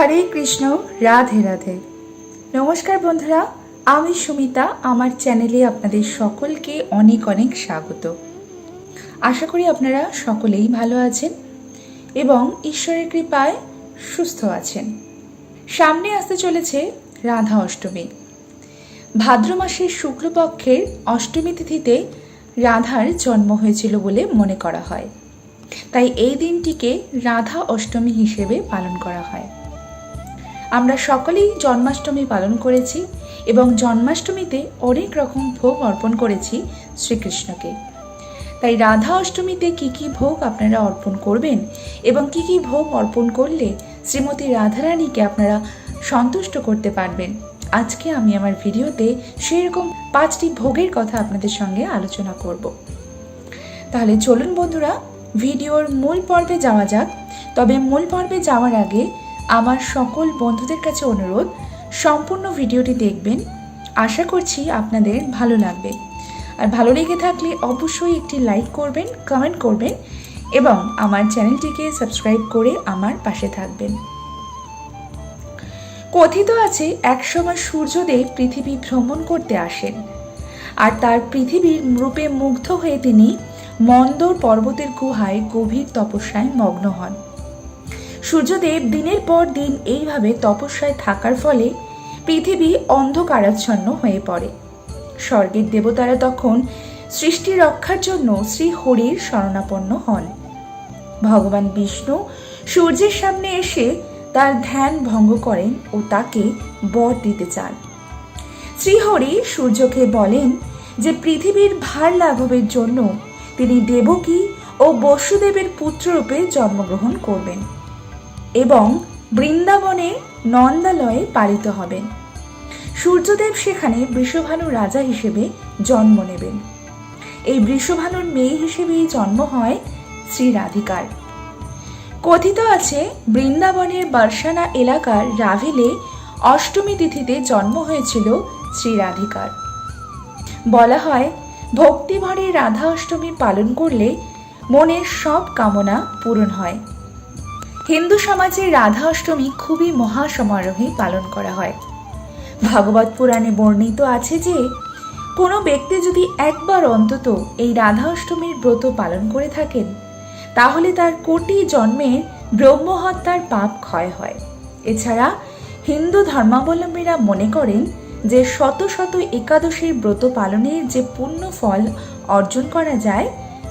হরে কৃষ্ণ, রাধে রাধে। নমস্কার বন্ধুরা, আমি সুমিতা, আমার চ্যানেলে আপনাদের সকলকে অনেক অনেক স্বাগত। আশা করি আপনারা সকলেই ভালো আছেন এবং ঈশ্বরের কৃপায় সুস্থ আছেন। সামনে আসতে চলেছে রাধা অষ্টমী। ভাদ্র মাসের শুক্লপক্ষের অষ্টমী তিথিতে রাধার জন্ম হয়েছিল বলে মনে করা হয়। তাই এই দিনটিকে রাধা অষ্টমী হিসেবে পালন করা হয়। আমরা সকলেই জন্মাষ্টমী পালন করেছি এবং জন্মাষ্টমীতে অনেক রকম ভোগ অর্পণ করেছি শ্রীকৃষ্ণকে। তাই রাধা অষ্টমীতে কি কি ভোগ আপনারা অর্পণ করবেন এবং কি কি ভোগ অর্পণ করলে শ্রীমতী রাধারানীকে আপনারা সন্তুষ্ট করতে পারবেন, আজকে আমি আমার ভিডিওতে সেরকম পাঁচটি ভোগের কথা আপনাদের সঙ্গে আলোচনা করব। তাহলে চলুন বন্ধুরা, ভিডিওর মূল পর্বে যাওয়া যাক। তবে মূল পর্বে যাওয়ার আগে আমার সকল বন্ধুদের কাছে অনুরোধ, সম্পূর্ণ ভিডিওটি দেখবেন। আশা করছি আপনাদের ভালো লাগবে। আর ভালো লেগে থাকলে অবশ্যই একটি লাইক করবেন, কমেন্ট করবেন এবং আমার চ্যানেলটিকে সাবস্ক্রাইব করে আমার পাশে থাকবেন। কথিত আছে, একসময় সূর্যদেব পৃথিবী ভ্রমণ করতে আসেন। আর তার পৃথিবীর রূপে মুগ্ধ হয়ে তিনি মন্দর পর্বতের গুহায় গভীর তপস্যায় মগ্ন হন। সূর্যদেব দিনের পর দিন এইভাবে তপস্যায় থাকার ফলে পৃথিবী অন্ধকারাচ্ছন্ন হয়ে পড়ে। স্বর্গের দেবতারা তখন সৃষ্টি রক্ষার জন্য শ্রী হরির শরণাপন্ন হন। ভগবান বিষ্ণু সূর্যের সামনে এসে তার ধ্যান ভঙ্গ করেন ও তাকে বর দিতে চান। শ্রীহরি সূর্যকে বলেন যে পৃথিবীর ভার লাঘবের জন্য তিনি দেবকী ও বসুদেবের পুত্ররূপে জন্মগ্রহণ করবেন। এবং বৃন্দাবনে নন্দালয়ে পালিত হবেন। সূর্যদেব সেখানে বৃষভানু রাজা হিসেবে জন্ম নেবেন। এই বৃষভানুর মেয়ে হিসেবেই জন্ম হয় শ্রী রাধিকার। কথিত আছে, বৃন্দাবনের বার্সানা এলাকার রাভেলে অষ্টমী তিথিতে জন্ম হয়েছিল শ্রী রাধিকার। বলা হয়, ভক্তিভরে রাধা অষ্টমী পালন করলে মনের সব কামনা পূরণ হয়। হিন্দু সমাজে রাধা অষ্টমী খুবই মহা মহাসমারোহে পালন করা হয়। ভাগবত পুরাণে বর্ণিত আছে যে, কোনো ব্যক্তি যদি একবার অন্তত এই রাধা অষ্টমীর ব্রত পালন করে থাকেন, তাহলে তার কোটি জন্মের ব্রহ্মহত্যার পাপ ক্ষয় হয়। এছাড়া হিন্দু ধর্মাবলম্বীরা মনে করেন যে শত শত একাদশীর ব্রত পালনের যে পুণ্য ফল অর্জন করা যায়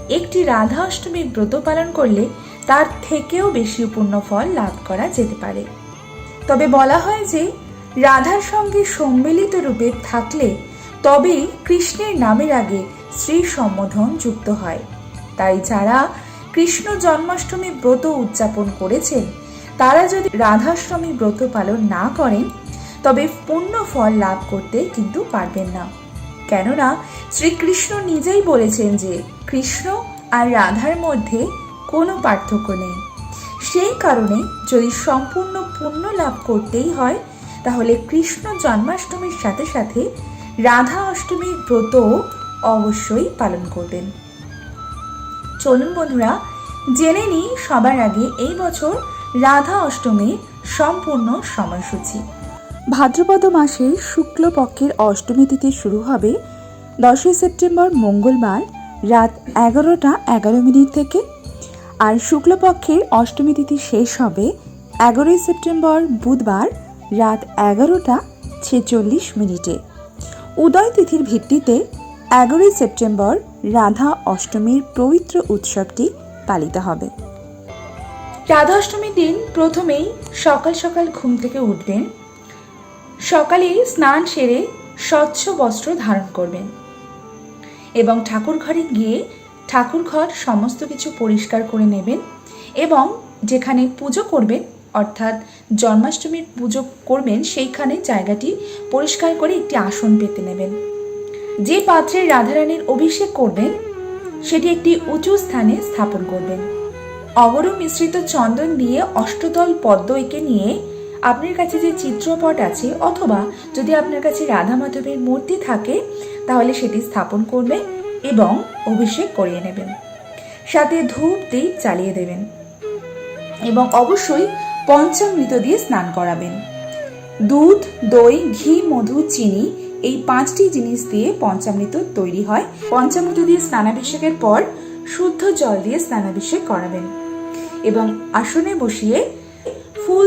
একটি রাধা অষ্টমীর ব্রত পালন করলে তার থেকেও বেশি পূর্ণ ফল লাভ করা যেতে পারে। তবে বলা হয় যে, রাধার সঙ্গে সম্মিলিত রূপে থাকলে তবেই কৃষ্ণের নামের আগে শ্রী সম্বোধন যুক্ত হয়। তাই যারা কৃষ্ণ জন্মাষ্টমী ব্রত উদযাপন করেছেন, তারা যদি রাধাষ্টমী ব্রত পালন না করেন, তবে পূর্ণ ফল লাভ করতে কিন্তু পারবেন না। কেননা শ্রীকৃষ্ণ নিজেই বলেছেন যে কৃষ্ণ আর রাধার মধ্যে কোনো পার্থক্য নেই। সেই কারণে যদি সম্পূর্ণ পুণ্য লাভ করতেই হয়, তাহলে কৃষ্ণ জন্মাষ্টমীর সাথে সাথে রাধা অষ্টমীর ব্রত অবশ্যই পালন করবেন। চলুন বন্ধুরা, জেনে নিই সবার আগে এই বছর রাধা অষ্টমীর সম্পূর্ণ সময়সূচি। ভাদ্রপদ মাসের শুক্লপক্ষের অষ্টমী তিথি শুরু হবে দশই সেপ্টেম্বর মঙ্গলবার রাত এগারোটা এগারো মিনিট থেকে। আর শুক্লপক্ষের অষ্টমী তিথি শেষ হবে এগারোই সেপ্টেম্বর বুধবার রাত এগারোটা ছেচল্লিশ মিনিটে। উদয় তিথির ভিত্তিতে এগারোই সেপ্টেম্বর রাধা অষ্টমীর পবিত্র উৎসবটি পালিত হবে। রাধা অষ্টমীর দিন প্রথমেই সকাল সকাল ঘুম থেকে উঠবেন। সকালে স্নান সেরে স্বচ্ছ বস্ত্র ধারণ করবেন। এবং ঠাকুর ঘরে গিয়ে ঠাকুর ঘর সমস্ত কিছু পরিষ্কার করে নেবেন এবং যেখানে পুজো করবেন, অর্থাৎ জন্মাষ্টমীর পুজো করবেন, সেইখানে জায়গাটি পরিষ্কার করে একটি আসন পেতে নেবেন। যে পাত্রে রাধারানীর অভিষেক করবেন, সেটি একটি উঁচু স্থানে স্থাপন করবেন। অগর মিশ্রিত চন্দন দিয়ে অষ্টদল পদ্ম নিয়ে আপনার কাছে যে চিত্রপট আছে অথবা যদি আপনার কাছে রাধা মাধবের মূর্তি থাকে, তাহলে সেটি স্থাপন করবেন এবং অভিষেক করিয়ে নেবেন। সাথে ধূপ দীপ চালিয়ে দেবেন এবং অবশ্যই পঞ্চামৃত দিয়ে স্নান করাবেন। দুধ, দই, ঘি, মধু, চিনি এই পাঁচটি জিনিস দিয়ে পঞ্চামৃত তৈরি হয়। পঞ্চামৃত দিয়ে স্নানাভিষেকের পর শুদ্ধ জল দিয়ে স্নানাভিষেক করাবেন এবং আসনে বসিয়ে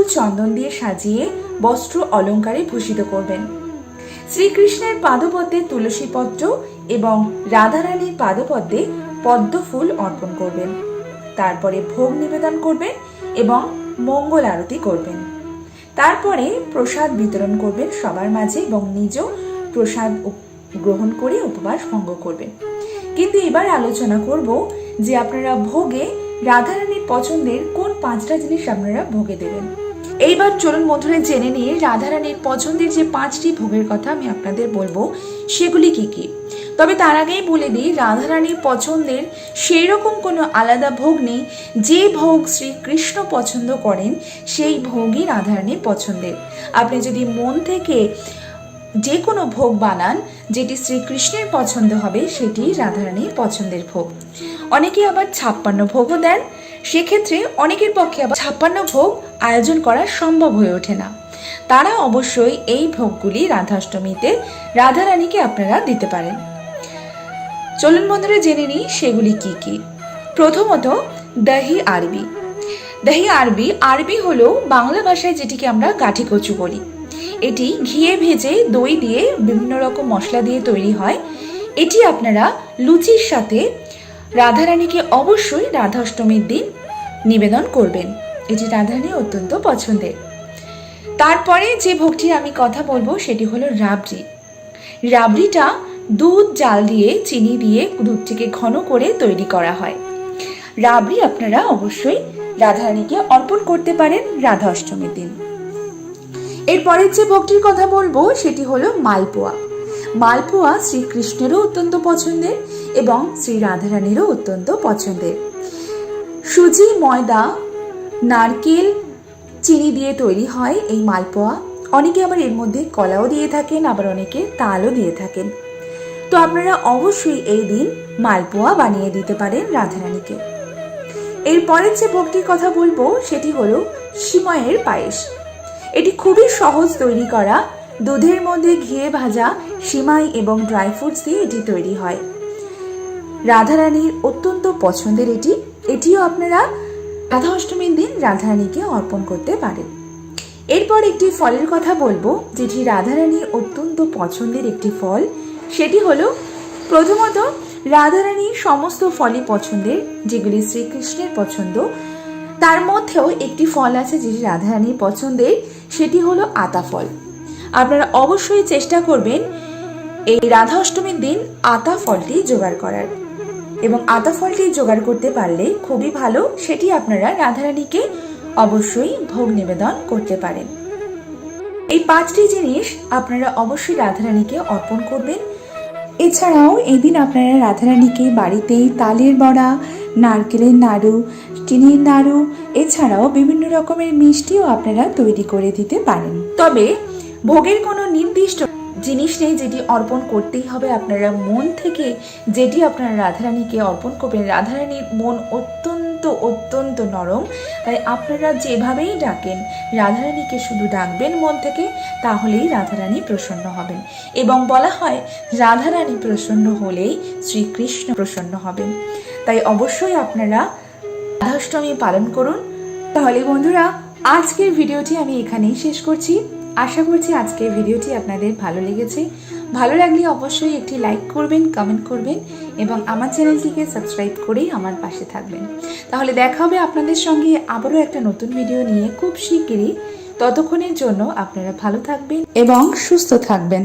ফুল চন্দন দিয়ে সাজিয়ে বস্ত্র অলঙ্কারে ভূষিত করবেন। শ্রীকৃষ্ণের পাদপদ্মে তুলসী পত্র এবং রাধারানীর পাদপদ্মে পদ্ম ফুল অর্পণ করবেন। তারপরে ভোগ নিবেদন করবেন এবং মঙ্গল আরতি করবেন। তারপরে প্রসাদ বিতরণ করবেন সবার মাঝে এবং নিজেও প্রসাদ গ্রহণ করে উপবাস ভঙ্গ করবেন। কিন্তু এবার আলোচনা করব যে আপনারা ভোগে রাধারানীর পছন্দের কোন পাঁচটা জিনিস আপনারা ভোগে দেবেন। এইবার চলুন বন্ধুরা জেনে নিয়ে রাধারানীর পছন্দের যে পাঁচটি ভোগের কথা আমি আপনাদের বলব, সেগুলি কি কি? তবে তার আগেই বলে দিই, রাধারানীর পছন্দের সেই রকম কোনো আলাদা ভোগ নেই, যে ভোগ শ্রীকৃষ্ণ পছন্দ করেন, সেই ভোগই রাধারানীর পছন্দের। আপনি যদি মন থেকে যে কোনো ভোগ বানান, যেটি শ্রীকৃষ্ণের পছন্দ হবে, সেটি রাধারানীর পছন্দের ভোগ। অনেকে আবার ছাপ্পান্ন ভোগও দেন। সেক্ষেত্রে অনেকের পক্ষে আবার ছাপ্পান্ন ভোগ আয়োজন করা সম্ভব হয়ে ওঠে না। তারা অবশ্যই এই ভোগগুলি রাধাষ্টমীতে রাধারানীকে আপনারা দিতে পারেন। চলুন বন্ধুরা, জেনে নিই সেগুলি কি কি। প্রথমত, দহি আরবি। দহি আরবি আরবি হলো বাংলা ভাষায় যেটিকে আমরা গাঠি কচু বলি। এটি ঘিয়ে ভেজে দই দিয়ে বিভিন্ন রকম মশলা দিয়ে তৈরি হয়। এটি আপনারা লুচির সাথে রাধারানীকে অবশ্যই রাধাষ্টমীর দিন নিবেদন করবেন। এটি রাধারানীর অত্যন্ত পছন্দের। তারপরে যে ভোগটির আমি কথা বলব, সেটি হলো রাবড়ি। রাবড়িটা দুধ, জাল দিয়ে, চিনি দিয়ে দুধটিকে ঘন করে তৈরি করা হয়। রাবড়ি আপনারা অবশ্যই রাধারানীকে অর্পণ করতে পারেন রাধা অষ্টমীর দিন। এরপরের যে ভোগটির কথা বলব, সেটি হলো মালপোয়া। মালপোয়া শ্রীকৃষ্ণেরও অত্যন্ত পছন্দের। এবং শ্রী রাধারানীরও অত্যন্ত পছন্দের। সুজি, ময়দা, নারকেল, চিনি দিয়ে তৈরি হয় এই মালপোয়া। অনেকে আবার এর মধ্যে কলাও দিয়ে থাকেন, আবার অনেকে তালও দিয়ে থাকেন। তো আপনারা অবশ্যই এই দিন মালপোয়া বানিয়ে দিতে পারেন রাধারানীকে। এরপরের যে ভোগটির কথা বলব, সেটি হলো সিময়ের পায়েস। এটি খুবই সহজ তৈরি করা। দুধের মধ্যে ঘিয়ে ভাজা সিমাই এবং ড্রাই ফ্রুটস দিয়ে এটি তৈরি হয়। রাধারানীর অত্যন্ত পছন্দের এটি। এটিও আপনারা রাধা অষ্টমীর দিন রাধারানীকে অর্পণ করতে পারেন। এরপর একটি ফলের কথা বলব, যেটি রাধারানীর অত্যন্ত পছন্দের একটি ফল। সেটি হলো, প্রথমত, রাধারানীর সমস্ত ফলই পছন্দের, যেগুলি শ্রীকৃষ্ণের পছন্দ। তার মধ্যেও একটি ফল আছে যেটি রাধারানীর পছন্দের, সেটি হলো আতা ফল। আপনারা অবশ্যই চেষ্টা করবেন এই রাধা অষ্টমীর দিন আতা ফলটি জোগাড় করার। এবং আতা ফলটি জোগাড় করতে পারলে খুবই ভালো। সেটি আপনারা রাধারানীকে অবশ্যই ভোগ নিবেদন করতে পারেন। এই পাঁচটি জিনিস আপনারা অবশ্যই রাধারানীকে অর্পণ করবেন। এছাড়াও এদিন দিন আপনারা রাধারানীকে বাড়িতেই তালের বড়া, নারকেলের নাড়ু, চিনির নাড়ু, এছাড়াও বিভিন্ন রকমের মিষ্টিও আপনারা তৈরি করে দিতে পারেন। তবে ভোগের কোনো নির্দিষ্ট জিনিস নেই যেটি অর্পণ করতেই হবে আপনারা। মন থেকে যেটি আপনারা রাধারানীকে অর্পণ করবেন, রাধারানীর মন অত্যন্ত অত্যন্ত নরম। তাই আপনারা যেভাবেই ডাকেন, রাধারানীকে শুধু ডাকবেন মন থেকে, তাহলেই রাধারানী প্রসন্ন হবেন। এবং বলা হয়, রাধারানী প্রসন্ন হলেই শ্রীকৃষ্ণ প্রসন্ন হবেন। তাই অবশ্যই আপনারা রাধাষ্টমী পালন করুন। তাহলে বন্ধুরা, আজকের ভিডিওটি আমি এখানেই শেষ করছি। আশা করছি আজকের ভিডিওটি আপনাদের ভালো লেগেছে। ভালো লাগলে অবশ্যই একটি লাইক করবেন কমেন্ট করবেন এবং আমার চ্যানেলটিকে সাবস্ক্রাইব করেই আমার পাশে থাকবেন। তাহলে দেখা হবে আপনাদের সঙ্গে আবারও একটা নতুন ভিডিও নিয়ে খুব শিগগিরই। ততক্ষণের জন্য আপনারা ভালো থাকবেন এবং সুস্থ থাকবেন।